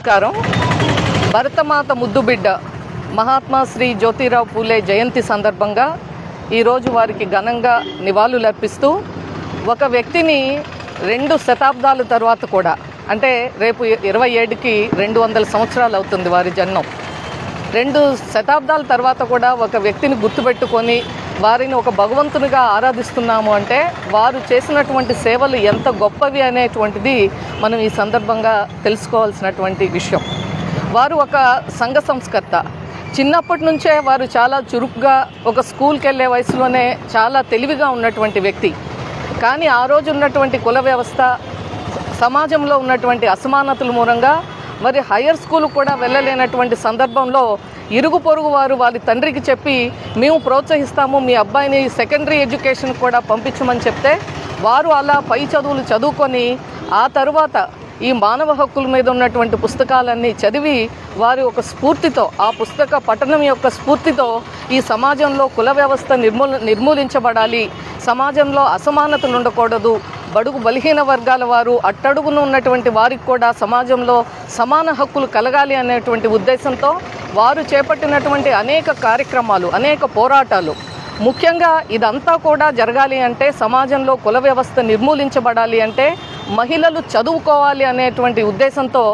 నమస్కారం. భరతమాత ముద్దుబిడ్డ మహాత్మా శ్రీ జ్యోతిరావు పూలే జయంతి సందర్భంగా ఈరోజు వారికి ఘనంగా నివాళులర్పిస్తూ ఒక వ్యక్తిని రెండు శతాబ్దాల తర్వాత కూడా అంటే రేపు ఇరవై ఏడుకి రెండు వందల సంవత్సరాలు అవుతుంది వారి జన్మం. రెండు శతాబ్దాల తర్వాత కూడా ఒక వ్యక్తిని గుర్తుపెట్టుకొని వారిని ఒక భగవంతునిగా ఆరాధిస్తున్నాము అంటే వారు చేసినటువంటి సేవలు ఎంత గొప్పవి అనేటువంటిది మనం ఈ సందర్భంగా తెలుసుకోవాల్సినటువంటి విషయం. వారు ఒక సంఘ సంస్కర్త. చిన్నప్పటి నుంచే వారు చాలా చురుగ్గా ఒక స్కూల్కి వెళ్ళే వయసులోనే చాలా తెలివిగా ఉన్నటువంటి వ్యక్తి. కానీ ఆ రోజు ఉన్నటువంటి కుల వ్యవస్థ సమాజంలో ఉన్నటువంటి అసమానతల మూలంగా మరి హయ్యర్ స్కూల్ కూడా వెళ్ళలేనటువంటి సందర్భంలో ఇరుగు పొరుగు వారు వారి తండ్రికి చెప్పి మేము ప్రోత్సహిస్తాము మీ అబ్బాయిని సెకండరీ ఎడ్యుకేషన్ కూడా పంపించమని చెప్తే వారు అలా పై చదువులు చదువుకొని ఆ తరువాత ఈ మానవ హక్కుల మీద ఉన్నటువంటి పుస్తకాలన్నీ చదివి వారి ఒక స్ఫూర్తితో ఆ పుస్తక పఠనం యొక్క స్ఫూర్తితో ఈ సమాజంలో కుల వ్యవస్థ నిర్మూల నిర్మూలించబడాలి. సమాజంలో అసమానతలు ఉండకూడదు. బడుగు బలహీన వర్గాల వారు అట్టడుగున ఉన్నటువంటి వారికి కూడా సమాజంలో సమాన హక్కులు కలగాలి అనేటువంటి ఉద్దేశంతో వారు చేపట్టినటువంటి అనేక కార్యక్రమాలు అనేక పోరాటాలు. ముఖ్యంగా ఇదంతా కూడా జరగాలి అంటే సమాజంలో కుల వ్యవస్థ నిర్మూలించబడాలి అంటే మహిళలు చదువుకోవాలి అనేటువంటి ఉద్దేశంతో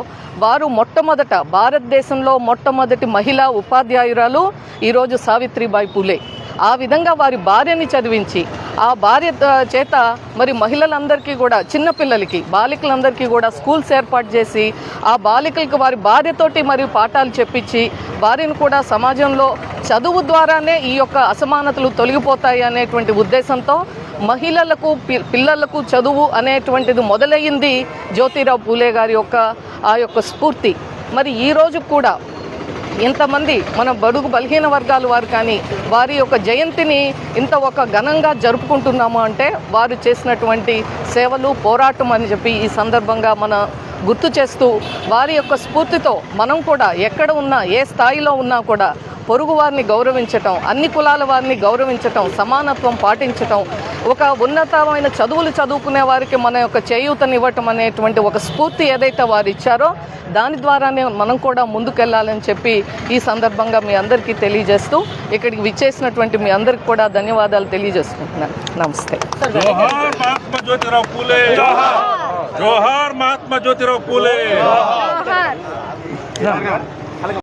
వారు మొట్టమొదట భారతదేశంలో మొట్టమొదటి మహిళా ఉపాధ్యాయురాలు ఈరోజు సావిత్రిబాయి పూలే. ఆ విధంగా వారి భార్యని చదివించి ఆ భార్య చేత మరి మహిళలందరికీ కూడా చిన్నపిల్లలకి బాలికలందరికీ కూడా స్కూల్స్ ఏర్పాటు చేసి ఆ బాలికలకు వారి భార్యతోటి మరియు పాఠాలు చెప్పించి వారిని కూడా సమాజంలో చదువు ద్వారానే ఈ యొక్క అసమానతలు తొలగిపోతాయి అనేటువంటి ఉద్దేశంతో మహిళలకు పిల్లలకు చదువు అనేటువంటిది మొదలయ్యింది జ్యోతిరావు పూలే గారి యొక్క ఆ యొక్క స్ఫూర్తి. మరి ఈ కూడా ఇంతమంది మన బడుగు బలహీన వర్గాల వారు కానీ వారి యొక్క జయంతిని ఇంత ఒక ఘనంగా జరుపుకుంటున్నాము అంటే వారు చేసినటువంటి సేవలు పోరాటం అని చెప్పి ఈ సందర్భంగా మన గుర్తు చేస్తూ వారి యొక్క స్ఫూర్తితో మనం కూడా ఎక్కడ ఉన్నా ఏ స్థాయిలో ఉన్నా కూడా పొరుగు వారిని గౌరవించటం అన్ని కులాల వారిని గౌరవించటం సమానత్వం పాటించటం ఒక ఉన్నతమైన చదువులు చదువుకునే వారికి మన యొక్క చేయూతనివ్వటం అనేటువంటి ఒక స్ఫూర్తి ఏదైతే వారు ఇచ్చారో దాని ద్వారానే మనం కూడా ముందుకెళ్ళాలని చెప్పి ఈ సందర్భంగా మీ అందరికీ తెలియజేస్తూ ఇక్కడికి విచ్చేసినటువంటి మీ అందరికి కూడా ధన్యవాదాలు తెలియజేసుకుంటున్నాను. నమస్తే. జోహార్ జ్యోతిరావు పూలే.